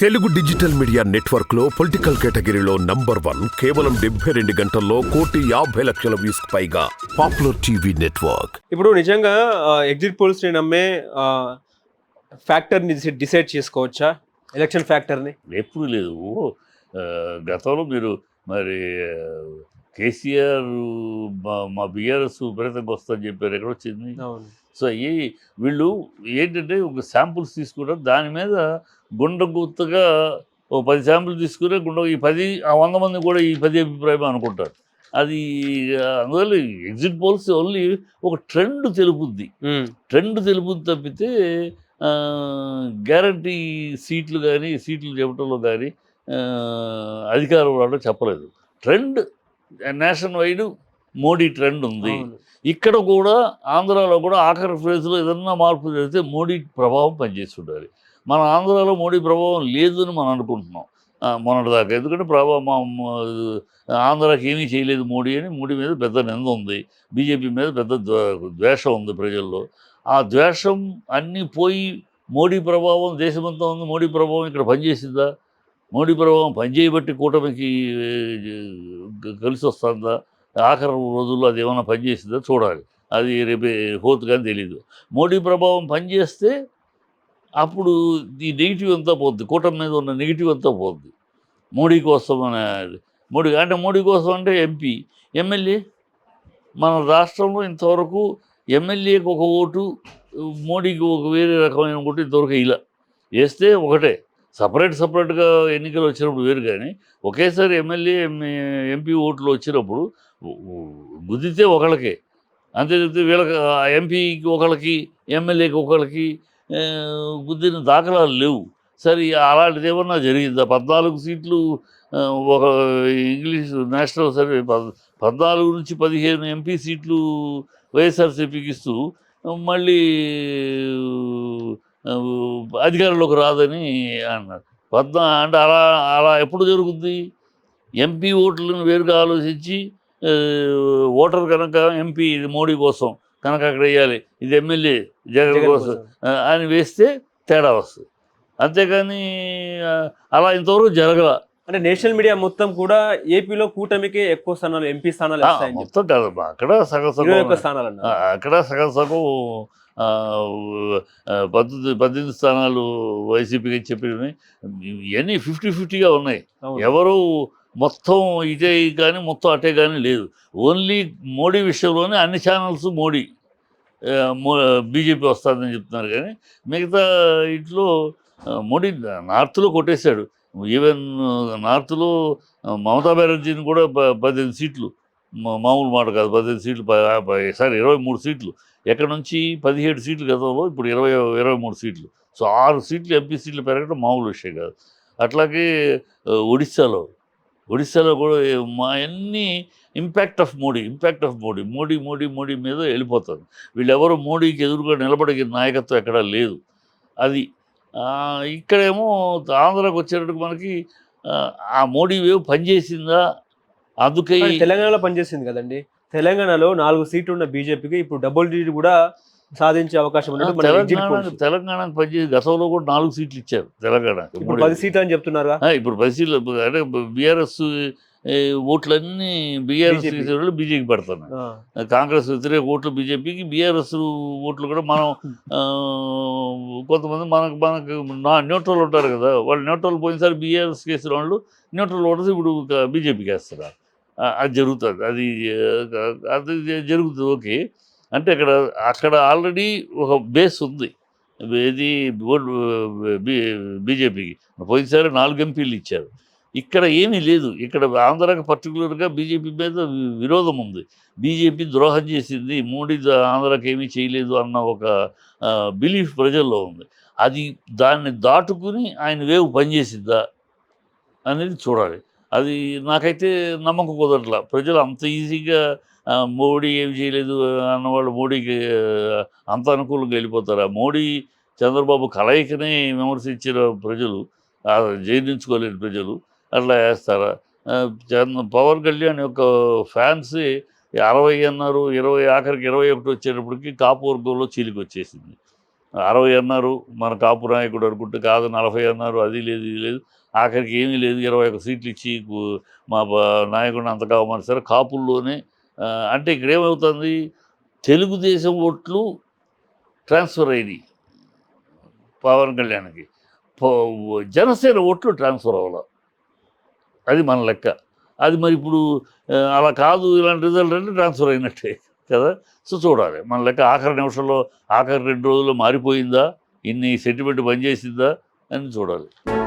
Telugu digital media నెట్వర్క్లో political కేటగిరీలో number one కేవలం డెబ్బై రెండు గంటల్లో కోటి యాభై లక్షల వ్యూస్ పైగా పాపులర్ టీవీ నెట్వర్క్. ఇప్పుడు నిజంగా ఎగ్జిట్ పోల్స్ని నమ్మే ఫ్యాక్టర్ని డిసైడ్ చేసుకోవచ్చా? ఎలక్షన్ ఫ్యాక్టర్ని ఎప్పుడు లేదు. ఆ, గతంలో మీరు మరి ఆ, కేసీఆర్ మా- మా బీఆర్ఎస్ విపరీతంగా వస్తుందని చెప్పారు. ఎక్కడ వచ్చింది అవును. సో ఈ వీళ్ళు ఏంటంటే ఒక శాంపుల్స్ తీసుకుంటారు. దాని మీద గుండెగుత్తగా ఓ పది శాంపుల్ తీసుకుని గుండె ఈ పది ఆ వంద మంది కూడా ఈ పది అభిప్రాయం అనుకుంటారు. అది అందువల్ల ఎగ్జిట్ పోల్స్ ఓన్లీ ఒక ట్రెండ్ తెలుపుద్ది. ట్రెండ్ తెలుపుద్ది తప్పితే గ్యారంటీ సీట్లు కానీ సీట్లు చెప్పడంలో కానీ అధికారం రావడం చెప్పలేదు. Trend nationwide Modi trend ఉంది. ఇక్కడ కూడా ఆంధ్రాలో కూడా ఆఖరి ఫేజ్లో ఏదన్నా మార్పు జరిగితే మోడీ ప్రభావం పనిచేసి ఉండాలి మన ఆంధ్రాలో మోడీ ప్రభావం లేదు అని మనం అనుకుంటున్నాం. మొన్నటిదాకా. ఎందుకంటే ప్రభావం మా ఆంధ్రాకి ఏమీ చేయలేదు మోడీ అని మోడీ మీద పెద్ద నింద ఉంది. బీజేపీ మీద పెద్ద ద్వ- ద్వేషం ఉంది ప్రజల్లో. ఆ ద్వేషం అన్నీ పోయి మోడీ ప్రభావం దేశమంతా ఉంది. మోడీ ప్రభావం ఇక్కడ పనిచేసిందా? మోడీ ప్రభావం పనిచేయబట్టి కూటమికి కలిసి వస్తుందా ఆఖరి రోజుల్లో అది ఏమైనా పనిచేసిందో చూడాలి. అది రేపే హోత్ కానీ తెలీదు. మోడీ ప్రభావం పనిచేస్తే అప్పుడు ఈ నెగిటివ్ అంతా పోద్ది. కూటమి మీద ఉన్న నెగిటివ్ అంతా పోద్ది. మోడీ కోసం అనేది మోడీ అంటే మోడీ కోసం అంటే ఎంపీ ఎమ్మెల్యే. మన రాష్ట్రంలో ఇంతవరకు ఎమ్మెల్యేకి ఒక ఓటు మోడీకి ఒక వేరే రకమైన ఓటు ఇంతవరకు ఇలా. వేస్తే ఒకటే. సపరేట్ సపరేట్గా ఎన్నికలు వచ్చినప్పుడు వేరు కానీ ఒకేసారి ఎమ్మెల్యే ఎంపీ ఓట్లు వచ్చినప్పుడు గుద్దితే ఒకళ్ళకే. అంతే వీళ్ళకి ఎంపీకి ఒకళ్ళకి ఎమ్మెల్యేకి ఒకళ్ళకి గుద్దిన దాఖలాలు లేవు. సరే అలాంటిది ఏమన్నా జరిగిందా? పద్నాలుగు సీట్లు ఒక ఇంగ్లీష్ నేషనల్ సర్వే పద్నాలుగు నుంచి పదిహేను ఎంపీ సీట్లు వైఎస్ఆర్సీపీకి ఇస్తూ మళ్ళీ అధికారంలోకి రాదని అన్నారు. పద్నా అంటే అలా అలా ఎప్పుడు జరుగుద్ది? ఎంపీ ఓట్లను వేరుగా ఆలోచించి ఓటర్ కనుక ఎంపీ ఇది మోడీ కోసం కనుక అక్కడ వేయాలి ఇది ఎమ్మెల్యే జగన్ కోసం అని వేస్తే తేడా వస్తుంది. అంతేకాని అలా ఇంతవరకు జరగల అంటే నేషనల్ మీడియా మొత్తం కూడా ఏపీలో కూటమికి ఎక్కువ స్థానాలు ఎంపీ స్థానాలు చెప్పి. మొత్తం కాదమ్మా. అక్కడ సగం సగం స్థానాలు అక్కడ సగం సగం పద్దెనిమిది పద్దెనిమిది స్థానాలు వైసీపీకి చెప్పినవి. ఇవన్నీ ఫిఫ్టీ ఫిఫ్టీగా ఉన్నాయి. ఎవరు మొత్తం ఇటే కానీ మొత్తం అటే కానీ లేదు. ఓన్లీ మోడీ విషయంలోనే అన్ని ఛానల్స్ మోడీ బీజేపీ వస్తుందని చెప్తున్నారు కానీ మిగతా ఇట్లో మోడీ నార్త్లో కొట్టేశాడు. ఈవెన్ నార్త్లో మమతా బెనర్జీని కూడా పద్దెనిమిది సీట్లు మా- మామూలు మాట కాదు పద్దెనిమిది సీట్లు సారీ ఇరవై మూడు సీట్లు. ఎక్కడ నుంచి? పదిహేడు సీట్లు గతంలో ఇప్పుడు ఇరవై ఇరవై మూడు సీట్లు. సో ఆరు సీట్లు ఎంపీ సీట్లు పెరగడం మామూలు విషయం కాదు. అట్లాగే ఒడిస్సాలో ఒడిస్సాలో కూడా మా అన్ని impact of Modi impact of Modi Modi Modi Modi మీద వెళ్ళిపోతారు. వీళ్ళెవరు మోడీకి ఎదురుగా నిలబడే నాయకత్వం ఎక్కడా లేదు. అది ఇక్కడేమో ఆంధ్రాకి వచ్చేటప్పుడు మనకి ఆ, మోడీ వేవ్ పనిచేసిందా? అందుకే తెలంగాణలో పనిచేసింది కదండి. తెలంగాణలో నాలుగు సీట్లు ఉన్న బీజేపీకి ఇప్పుడు డబుల్ డిజిట్ కూడా సాధించే అవకాశం ఉన్నట్టు తెలంగాణ పనిచేసి గతంలో కూడా నాలుగు సీట్లు ఇచ్చారు తెలంగాణ ఇప్పుడు పది సీట్లు అని చెప్తున్నారా ఇప్పుడు పది సీట్లు అంటే బీఆర్ఎస్ ఓట్లన్నీ బీఆర్ఎస్ BJP. బీజేపీ పెడుతున్నాయి కాంగ్రెస్ వ్యతిరేక ఓట్లు బీజేపీకి బీఆర్ఎస్ ఓట్లు కూడా మనం కొంతమంది మనకు మనకు నా న్యూట్రల్ ఉంటారు కదా వాళ్ళు న్యూట్రల్ పోయినసారి బీఆర్ఎస్ వేసిన వాళ్ళు న్యూట్రల్ ఓటర్స్ ఇప్పుడు బీజేపీకి వేస్తున్నారు. అది జరుగుతుంది. అది అది జరుగుతుంది. ఓకే. అంటే అక్కడ అక్కడ ఆల్రెడీ ఒక బేస్ ఉంది. ఇది బీజేపీకి. పోయినసారి నాలుగు ఎంపీలు ఇచ్చారు. ఇక్కడ ఏమీ లేదు. ఇక్కడ ఆంధ్రాకి పర్టికులర్గా బీజేపీ మీద విరోధం ఉంది. బీజేపీ ద్రోహం చేసింది. మోడీ ఆంధ్రాకి ఏమీ చేయలేదు అన్న ఒక బిలీఫ్ ప్రజల్లో ఉంది. అది దాన్ని దాటుకుని ఆయన వేవ్ పనిచేసిద్దా అనేది చూడాలి. అది నాకైతే నమ్మకం కుదరట్లా. ప్రజలు అంత ఈజీగా మోడీ ఏమి చేయలేదు అన్నవాళ్ళు మోడీకి అంత అనుకూలంగా వెళ్ళిపోతారా? మోడీ చంద్రబాబు కలయికనే విమర్శించిన ప్రజలు జీర్ణించుకోలేని ప్రజలు అట్లా వేస్తారా చంద్ర పవన్ కళ్యాణ్ యొక్క ఫ్యాన్స్ అరవై అన్నారు ఇరవై ఆఖరికి ఇరవై ఒకటి వచ్చేటప్పటికి కాపు వర్గంలో చీలికి వచ్చేసింది. అరవై అన్నారు మన కాపు నాయకుడు అనుకుంటే కాదు నలభై అన్నారు అది లేదు ఇది లేదు ఆఖరికి ఏమీ లేదు ఇరవై ఒక సీట్లు ఇచ్చి మా నాయకుడిని అంత కావమని సరే కాపుల్లోనే అంటే ఇక్కడ ఏమవుతుంది తెలుగుదేశం ఓట్లు ట్రాన్స్ఫర్ అయినాయి పవన్ కళ్యాణ్కి. పో- జనసేన ఓట్లు ట్రాన్స్ఫర్ అవ్వాలి. అది మన లెక్క. అది మరి ఇప్పుడు అలా కాదు ఇలాంటి రిజల్ట్ అంటే ట్రాన్స్ఫర్ అయినట్టే కదా? సో చూడాలి. మన లెక్క ఆఖరి నిమిషంలో ఆఖరి రెండు రోజుల్లో మారిపోయిందా? ఇన్ని సెంటిమెంట్ పనిచేసిందా? అని చూడాలి.